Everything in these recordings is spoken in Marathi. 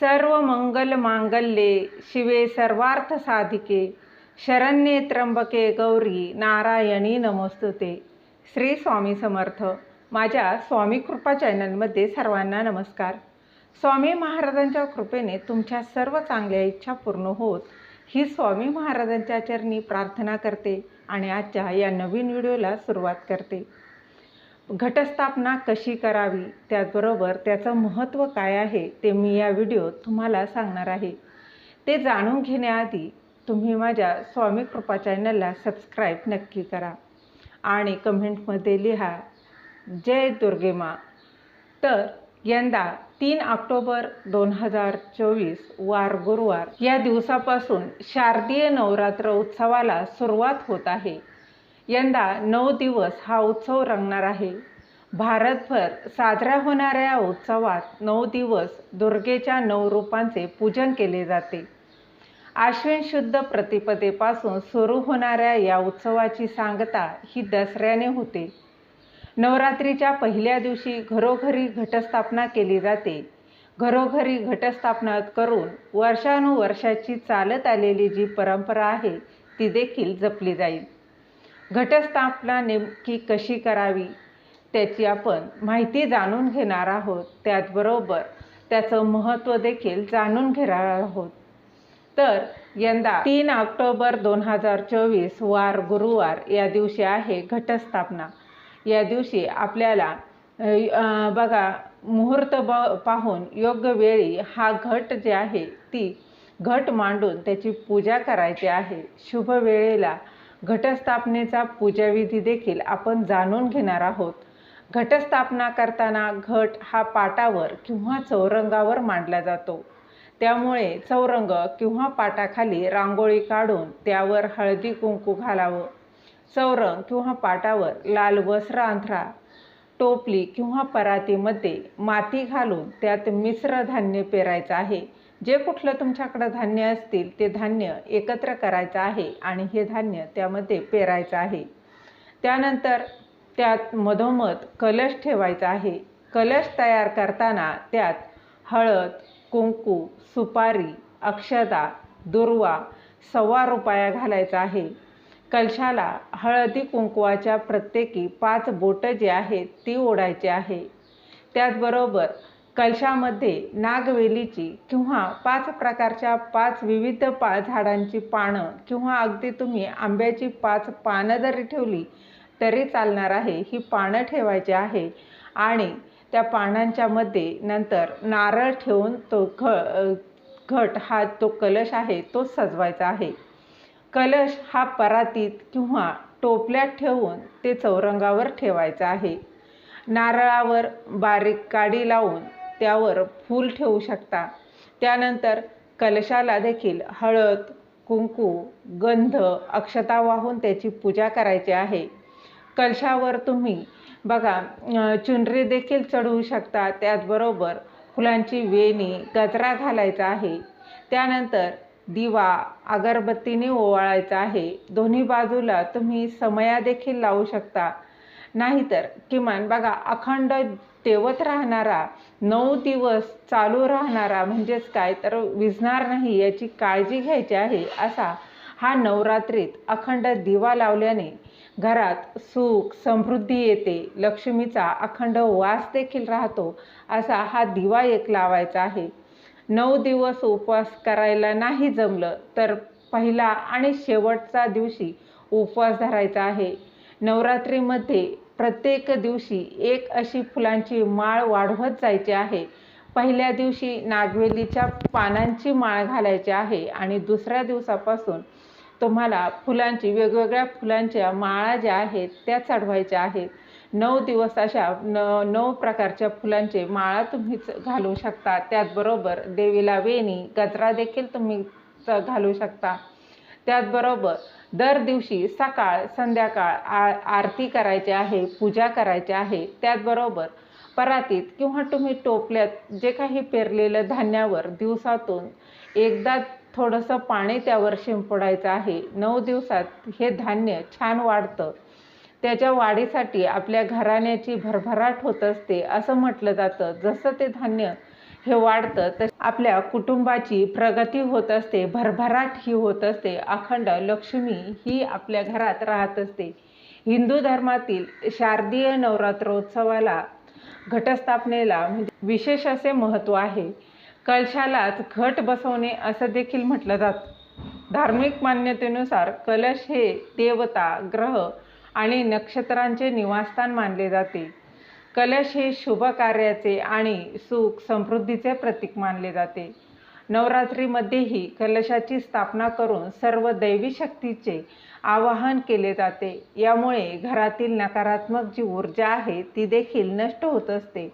सर्व मंगल मांगल्ये शिवे सर्वार्थ साधिके शरण्ये त्र्यंबके गौरी नारायणी नमोस्तुते. श्री स्वामी समर्थ. माझ्या स्वामी कृपा चॅनलमध्ये सर्वांना नमस्कार. स्वामी महाराजांच्या कृपेने तुमच्या सर्व चांगल्या इच्छा पूर्ण होत ही स्वामी महाराजांच्या चरणी प्रार्थना करते आणि आजच्या या नवीन व्हिडिओला सुरुवात करते. घटस्थापना कशी करावी? त्याचबरोबर त्याचं महत्त्व काय आहे? ते मी या व्हिडिओत तुम्हाला सांगणार आहे. ते जाणून घेण्याआधी तुम्ही माझ्या स्वामी कृपा चॅनलला सबस्क्राईब नक्की करा आणि कमेंटमध्ये लिहा जय दुर्गे मा. तर यंदा तीन ऑक्टोबर दोन हजार चोवीस वार गुरुवार. या दिवसापासून शारदीय नवरात्र उत्सवाला सुरुवात होत आहे. यंदा नऊ दिवस हा उत्सव रंगणार आहे. भारतभर साजऱ्या होणाऱ्या या उत्सवात नऊ दिवस दुर्गेच्या नऊ रूपांचे पूजन केले जाते. आश्विन शुद्ध प्रतिपदेपासून सुरू होणाऱ्या या उत्सवाची सांगता ही दसऱ्याने होते. नवरात्रीच्या पहिल्या दिवशी घरोघरी घटस्थापना केली जाते. घरोघरी घटस्थापना करून वर्षानुवर्षाची चालत आलेली जी परंपरा आहे ती देखील जपली जाईल. घटस्थापना नेमकी कशी करावी त्याची आपण माहिती जाणून घेणार आहोत. त्याचबरोबर त्याचं महत्त्व देखील जाणून घेणार आहोत. तर यंदा तीन ऑक्टोबर दोन हजार चोवीस वार गुरुवार या दिवशी आहे घटस्थापना. या दिवशी आपल्याला बघा मुहूर्त ब पाहून योग्य वेळी हा घट जे आहे ती घट मांडून त्याची पूजा करायची आहे. शुभ वेळेला घटस्थापनेचा पूजाविधी देखील आपण जाणून घेणार आहोत. घटस्थापना करताना घट हा पाटावर किंवा चौरंगावर मांडला जातो. त्यामुळे चौरंग किंवा पाटाखाली रांगोळी काढून त्यावर हळदी कुंकू घालावं. चौरंग किंवा पाटावर लाल वस्त्र अंथरा टोपली किंवा परातीमध्ये माती घालून त्यात मिश्र धान्य पेरायचं आहे. जे कुठलं तुमच्याकडं धान्य असतील ते धान्य एकत्र करायचं आहे आणि हे धान्य त्यामध्ये पेरायचं आहे. त्यानंतर त्यात मधोमध कलश ठेवायचा आहे. कलश तयार करताना त्यात हळद कुंकू सुपारी अक्षदा दुर्वा सव्वा रुपया घालायचा आहे. कलशाला हळदी कुंकवाच्या प्रत्येकी पाच बोटं जी आहेत ती ओढायची आहे. त्याचबरोबर कलशामध्ये नागवेलीची किंवा पाच प्रकारच्या पाच विविध पा झाडांची पानं किंवा अगदी तुम्ही आंब्याची पाच पानं जरी ठेवली तरी चालणार आहे. ही पानं ठेवायची आहे आणि त्या पानांच्या मध्ये नंतर नारळ ठेवून तो घ घट हा तो कलश आहे तो सजवायचा आहे. कलश हा परातीत किंवा टोपल्यात ठेवून ते चौरंगावर ठेवायचं आहे. नारळावर बारीक काडी लावून त्यावर फूल ठेवू शकता. त्यानंतर कलशाला देखील हळद कुंकू गंध अक्षता वाहून त्याची पूजा करायची आहे. कलशावर तुम्ही बघा चुनरी देखील चढवू शकता. त्याचबरोबर फुलांची वेणी गजरा घालायचा आहे. त्यानंतर दिवा अगरबत्तीने ओवाळायचा आहे. दोन्ही बाजूला तुम्ही समया देखील लावू शकता. नाहीतर किमान बघा अखंड तेवत राहणारा नऊ दिवस चालू राहणारा म्हणजेच काय तर विझणार नाही याची काळजी घ्यायची आहे असा हा नवरात्रीत अखंड दिवा लावल्याने घरात सुख समृद्धी येते लक्ष्मीचा अखंड वास देखील राहतो असा हा दिवा एक लावायचा आहे. नऊ दिवस उपवास करायला नाही जमलं तर पहिला आणि शेवटचा दिवशी उपवास धरायचा आहे. नवरात्रीमध्ये प्रत्येक दिवशी एक अशी फुलांची माळ वाढवत जायची आहे. पहिल्या दिवशी नागवेलीच्या पानांची माळ घालायची आहे आणि दुसऱ्या दिवसापासून तुम्हाला फुलांची वेगवेगळ्या फुलांच्या माळा ज्या आहेत त्या चढवायच्या आहेत. नऊ दिवस अशा न नऊ प्रकारच्या फुलांचे माळा तुम्ही घालू शकता. त्याचबरोबर देवीला वेणी गजरा देखील तुम्ही घालू शकता. त्याचबरोबर दर दिवशी सकाळ संध्याकाळ आ आरती करायची आहे पूजा करायची आहे त्याचबरोबर परातीत किंवा तुम्ही टोपल्यात जे काही पेरलेलं धान्यावर दिवसातून एकदा थोडंसं पाणी त्यावर शिंपडायचं आहे नऊ दिवसात हे धान्य छान वाढतं. त्याच्या वाढीसाठी आपल्या घराण्याची भरभराट होत असते असं म्हटलं जातं. जसं ते धान्य हे वाढतं तर आपल्या कुटुंबाची प्रगती होत असते भरभराट ही होत असते. अखंड लक्ष्मी ही आपल्या घरात राहत असते. हिंदू धर्मातील शारदीय नवरात्रोत्सवाला घटस्थापनेला म्हणजे विशेष असे महत्त्व आहे. कलशालाच घट बसवणे असं देखील म्हटलं जातं. धार्मिक मान्यतेनुसार कलश हे देवता ग्रह आणि नक्षत्रांचे निवासस्थान मानले जाते. कलश हे शुभ कार्याचे आणि सुख समृद्धीचे प्रतीक मानले जाते. नवरात्रीमध्येही कलशाची स्थापना करून सर्व दैवी शक्तीचे आवाहन केले जाते. यामुळे घरातील नकारात्मक जी ऊर्जा आहे ती देखील नष्ट होत असते.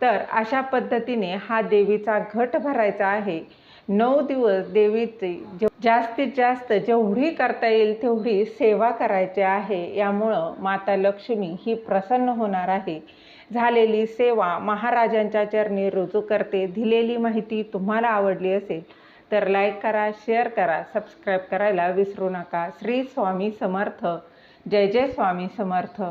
तर अशा पद्धतीने हा देवीचा घट भरायचा आहे. नऊ दिवस देवीची जास्तीत जास्त जेवढी करता येईल तेवढी सेवा करायची आहे. यामुळं माता लक्ष्मी ही प्रसन्न होणार आहे. झालेली सेवा महाराजांच्या चरणी रुजू करते. दिलेली माहिती तुम्हाला आवडली असेल तर लाईक करा शेअर करा सबस्क्राईब करायला विसरू नका. श्री स्वामी समर्थ. जय जय स्वामी समर्थ.